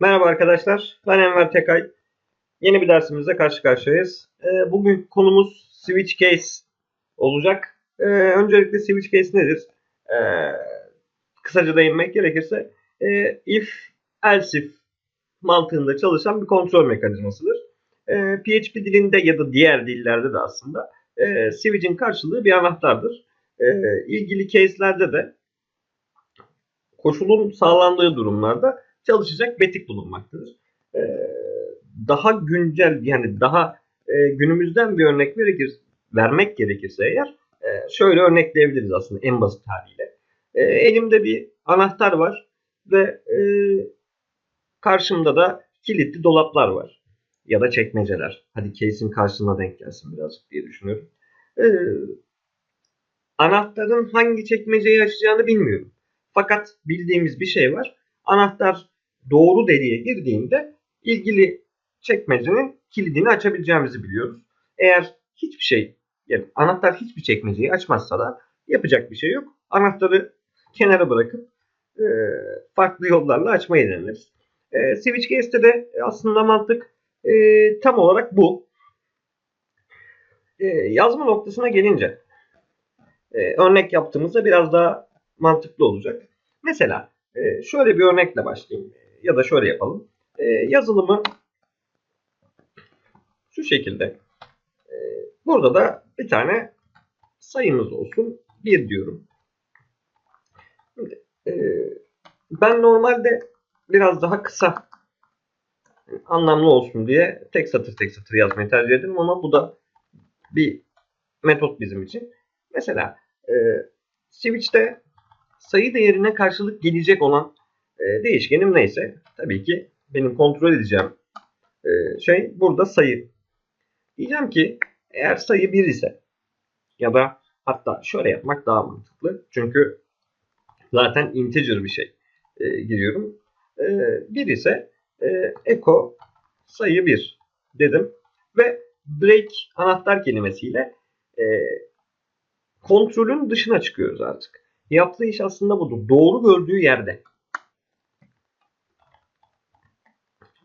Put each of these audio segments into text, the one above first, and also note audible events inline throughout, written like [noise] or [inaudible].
Merhaba arkadaşlar, ben Enver Tekay. Yeni bir dersimizle karşı karşıyayız. Ee, bugün konumuz switch case olacak. Ee, öncelikle switch case nedir? Ee, kısaca değinmek gerekirse e, if else if mantığında çalışan bir kontrol mekanizmasıdır. PHP dilinde ya da diğer dillerde de aslında e, switch'in karşılığı bir anahtardır. İlgili case'lerde de koşulun sağlandığı durumlarda çalışacak betik bulunmaktadır. Ee, daha güncel yani daha e, günümüzden bir örnek verekir, vermek gerekirse eğer e, şöyle örnekleyebiliriz aslında en basit haliyle. E, elimde bir anahtar var ve e, karşımda da kilitli dolaplar var. Ya da çekmeceler. Hadi case'in karşısına denk gelsin birazcık diye düşünüyorum. E, anahtarın hangi çekmeceyi açacağını bilmiyorum. Fakat bildiğimiz bir şey var. Anahtar doğru deliğe girdiğinde ilgili çekmecenin kilidini açabileceğimizi biliyoruz. Eğer hiçbir şey yani anahtar hiçbir çekmeceyi açmazsa da yapacak bir şey yok. Anahtarı kenara bırakıp e, farklı yollarla açmayı deneriz. E, switch case'te de aslında mantık e, tam olarak bu. E, yazma noktasına gelince e, örnek yaptığımızda biraz daha mantıklı olacak. Mesela e, şöyle bir örnekle başlayayım ya da şöyle yapalım. E, yazılımı şu şekilde. E, burada da bir tane sayımız olsun. 1 diyorum. Şimdi, e, ben normalde biraz daha kısa anlamlı olsun diye tek satır tek satır yazmayı tercih ederim ama bu da bir metot bizim için. Mesela e, switch'te sayı değerine karşılık gelecek olan e, değişkenim neyse tabii ki benim kontrol edeceğim e, şey burada sayı. Diyeceğim ki eğer sayı 1 ise ya da hatta şöyle yapmak daha mantıklı. Çünkü zaten integer bir şey e, giriyorum. E, 1 ise e, echo sayı 1 dedim ve break anahtar kelimesiyle e, kontrolün dışına çıkıyoruz artık. Yaptığı iş aslında budur. Doğru gördüğü yerde.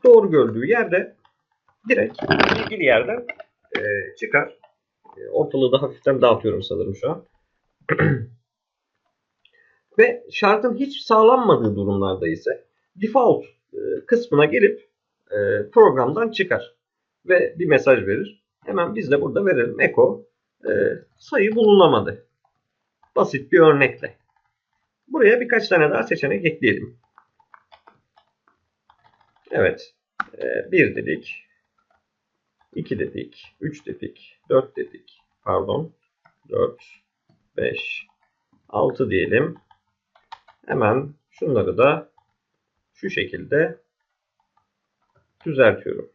Doğru gördüğü yerde direkt ilgili yerden e, çıkar. E, ortalığı da hafiften dağıtıyorum sanırım şu an. [clears throat] Ve şartın hiç sağlanmadığı durumlarda ise default e, kısmına gelip e, programdan çıkar. Ve bir mesaj verir. Hemen biz de burada verelim. Echo e, sayı bulunamadı. Basit bir örnekle. Buraya birkaç tane daha seçenek ekleyelim. Evet. 1 dedik. 2 dedik. 3 dedik. 4 dedik. Pardon. 4, 5, 6 diyelim. Hemen şunları da şu şekilde düzeltiyorum.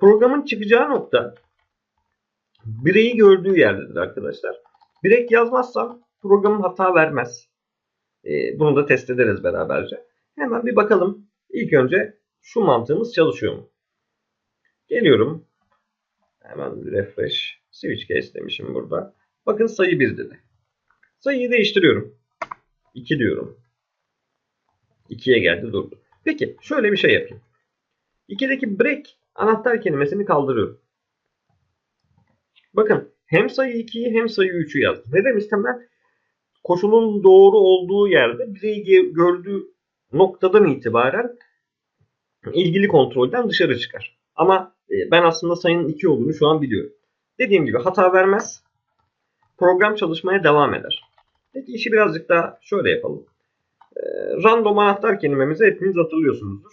Programın çıkacağı nokta bireyi gördüğü yerdedir arkadaşlar. Birek yazmazsam programım hata vermez. Ee, bunu da test ederiz beraberce. Hemen bir bakalım. İlk önce şu mantığımız çalışıyor mu? Geliyorum. Hemen refresh. Switch case demişim burada. Bakın sayı 1 dedi. Sayıyı değiştiriyorum. 2 diyorum. 2'ye geldi durdu. Peki şöyle bir şey yapayım. 2'deki break anahtar kelimesini kaldırıyorum. Bakın hem sayı 2'yi hem sayı 3'ü yazdım. Ne demiştim ben? Koşulun doğru olduğu yerde bireyi gördüğü noktadan itibaren ilgili kontrolden dışarı çıkar. Ama e, ben aslında sayının 2 olduğunu şu an biliyorum. Dediğim gibi hata vermez. Program çalışmaya devam eder. Peki işi birazcık daha şöyle yapalım. E, random anahtar kelimemizi hepiniz hatırlıyorsunuzdur.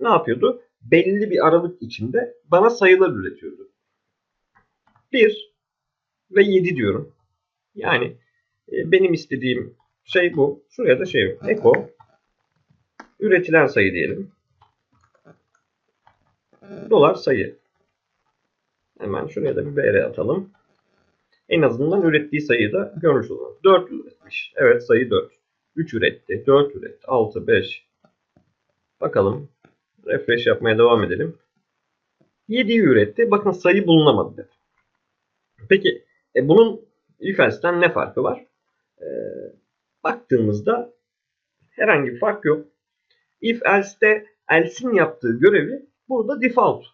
Ne yapıyordu? Belli bir aralık içinde bana sayılar üretiyordu. 1 ve 7 diyorum. Yani e, benim istediğim şey bu. Şuraya da şey echo üretilen sayı diyelim. Dolar sayı. Hemen şuraya da bir BR atalım. En azından ürettiği sayıyı da görmüş olalım. 4 üretmiş. Evet sayı 4. 3 üretti. 4 üretti. 6, 5. Bakalım. Refresh yapmaya devam edelim. 7'yi üretti. Bakın sayı bulunamadı. Peki e, bunun else'den ne farkı var? E, baktığımızda herhangi bir fark yok. İf else'de else'in yaptığı görevi burada default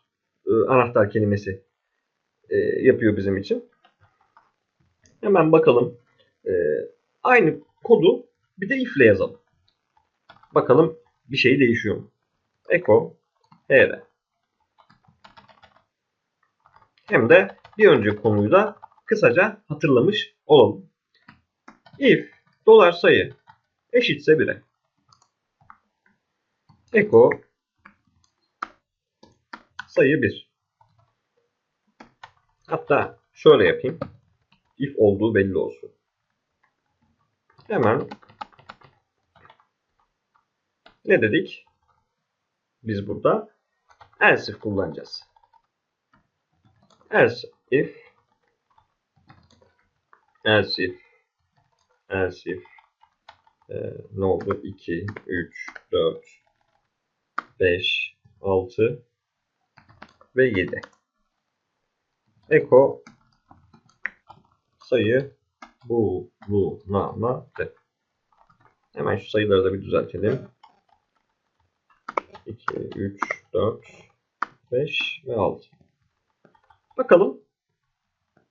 e, anahtar kelimesi e, yapıyor bizim için. Hemen bakalım. E, aynı kodu bir de if ile yazalım. Bakalım bir şey değişiyor mu? Echo hr. Hem de bir önceki konuyu da kısaca hatırlamış olalım. If dolar sayı eşitse 1'e. Echo sayı 1. Hatta şöyle yapayım. If olduğu belli olsun. Hemen ne dedik? Biz burada else if kullanacağız. Else if else if else if e, ne oldu? 2, 3, 4, 5, 6 ve 7. Eko sayı bu bu na na de. Hemen şu sayıları da bir düzeltelim. 2, 3, 4, 5 ve 6. Bakalım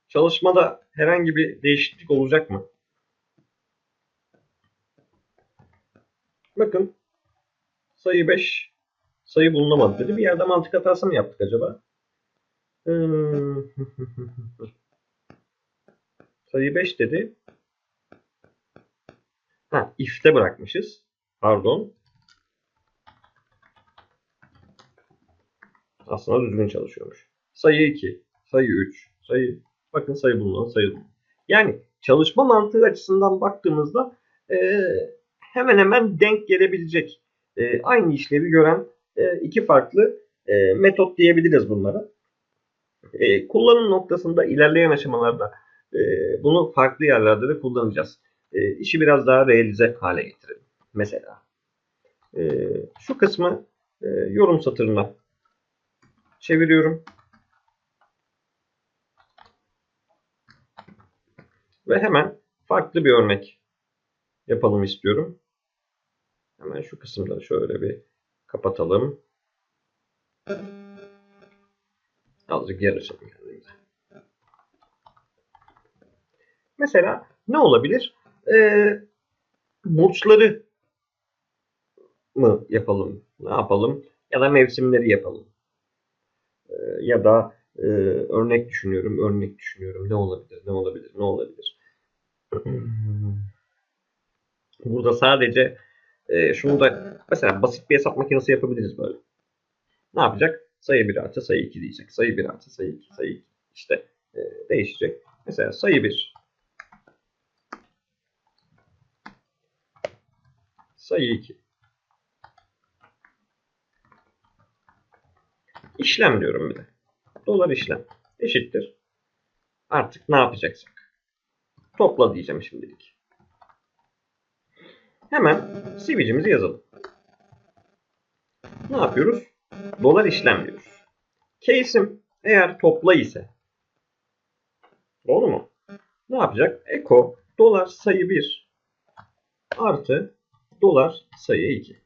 çalışmada herhangi bir değişiklik olacak mı? Bakın sayı 5 sayı bulunamadı dedi. Bir yerde mantık hatası mı yaptık acaba? Hmm. [laughs] sayı 5 dedi. Ha, if'te bırakmışız. Pardon. Aslında düzgün çalışıyormuş. Sayı 2, sayı 3, sayı bakın sayı bulunan sayı. Yani çalışma mantığı açısından baktığımızda e, hemen hemen denk gelebilecek e, aynı işlevi gören e, iki farklı e, metot diyebiliriz bunlara. E, kullanım noktasında ilerleyen aşamalarda e, bunu farklı yerlerde de kullanacağız. E, işi biraz daha realize hale getirelim. Mesela e, şu kısmı yorum satırına çeviriyorum. Ve hemen farklı bir örnek yapalım istiyorum. Hemen şu kısımda şöyle bir kapatalım. Azıcık yer açalım kendimize. Mesela ne olabilir? Ee, burçları mı yapalım? Ne yapalım? Ya da mevsimleri yapalım. Ee, ya da e, örnek düşünüyorum, örnek düşünüyorum. Ne olabilir, ne olabilir, ne olabilir? [clears throat] Burada sadece e, şunu da mesela basit bir hesap makinesi yapabiliriz böyle. Ne yapacak? Sayı 1 artı sayı 2 diyecek. Sayı 1 artı sayı 2, sayı 2 işte e, değişecek. Mesela sayı 1 sayı 2 İşlem diyorum bir de. Dolar işlem eşittir. Artık ne yapacaksak. Topla diyeceğim şimdilik. Hemen CV'cimizi yazalım. Ne yapıyoruz? Dolar işlem diyoruz. Case'im eğer topla ise doğru mu? Ne yapacak? Echo dolar sayı 1 artı dolar sayı 2.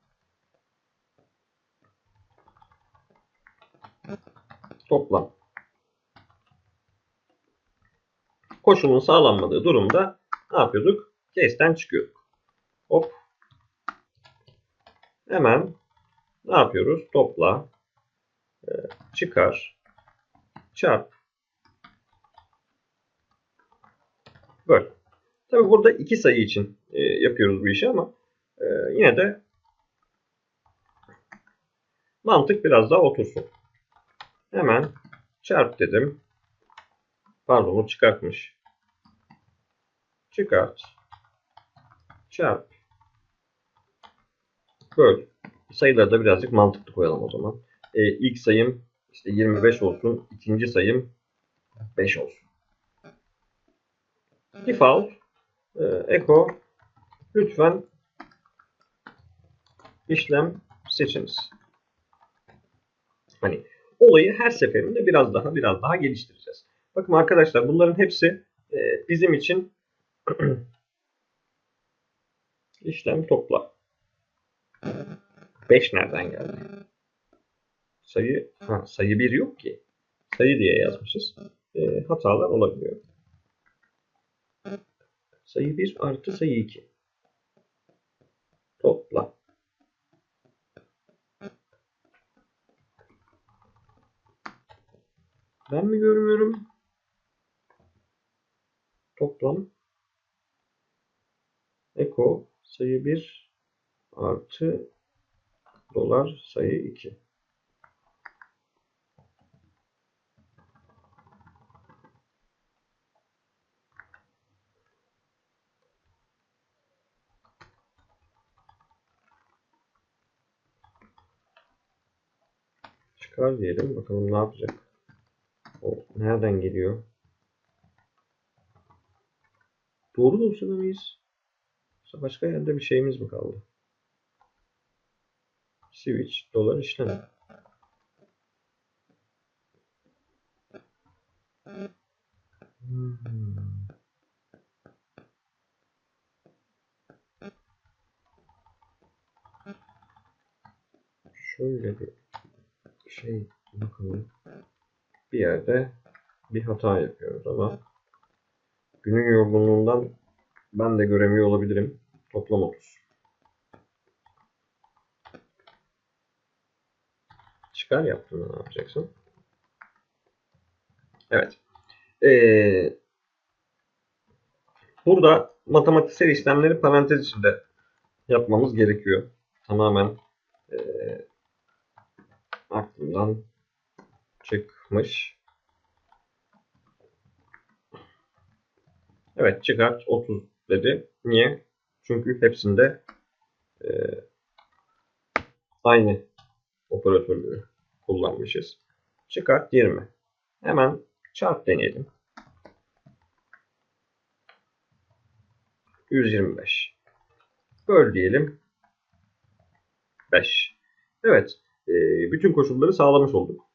Toplam. Koşulun sağlanmadığı durumda ne yapıyorduk? Case'den çıkıyorduk. Hop. Hemen ne yapıyoruz? Topla. E, çıkar. Çarp. Böyle. Tabi burada iki sayı için e, yapıyoruz bu işi ama e, yine de mantık biraz daha otursun. Hemen çarp dedim. Pardon çıkartmış. Çıkart. Çarp. Böl. Sayıları da birazcık mantıklı koyalım o zaman. Ee, ilk sayım işte 25 olsun. ikinci sayım 5 olsun. Default e, echo lütfen işlem seçiniz. Hani olayı her seferinde biraz daha biraz daha geliştireceğiz. Bakın arkadaşlar bunların hepsi e, bizim için [clears throat] işlem topla. 5 nereden geldi? Sayı, ha, sayı 1 yok ki. Sayı diye yazmışız. E, hatalar olabiliyor. Sayı 1 artı sayı 2. Topla. Ben mi görmüyorum? Toplam. Eko sayı 1 artı dolar sayı 2. Çıkar diyelim. Bakalım ne yapacak. O nereden geliyor? Doğru dosyada mıyız? Başka yerde bir şeyimiz mi kaldı? Switch dolar işlemi. Şöyle bir şey bakalım. Bir yerde bir hata yapıyoruz ama günün yorgunluğundan ben de göremiyor olabilirim. Toplam 30. Çıkar yaptığında ne yapacaksın? Evet. Ee, burada matematiksel işlemleri parantez içinde yapmamız gerekiyor. Tamamen e, aklımdan çıkmış. Evet çıkart 30 dedi. Niye? Çünkü hepsinde e, aynı operatörleri kullanmışız. Çıkart 20. Hemen çarp deneyelim. 125. Böl diyelim. 5. Evet. E, bütün koşulları sağlamış olduk.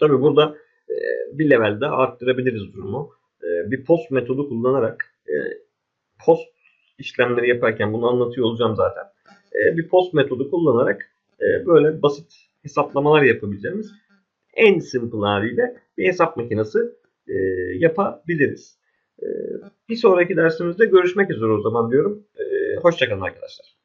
Tabi burada e, bir levelde arttırabiliriz durumu. E, bir post metodu kullanarak post işlemleri yaparken bunu anlatıyor olacağım zaten. Bir post metodu kullanarak e, böyle basit hesaplamalar yapabileceğimiz en simple haliyle bir hesap makinesi e, yapabiliriz. E, bir sonraki dersimizde görüşmek üzere o zaman diyorum. E, hoşçakalın arkadaşlar.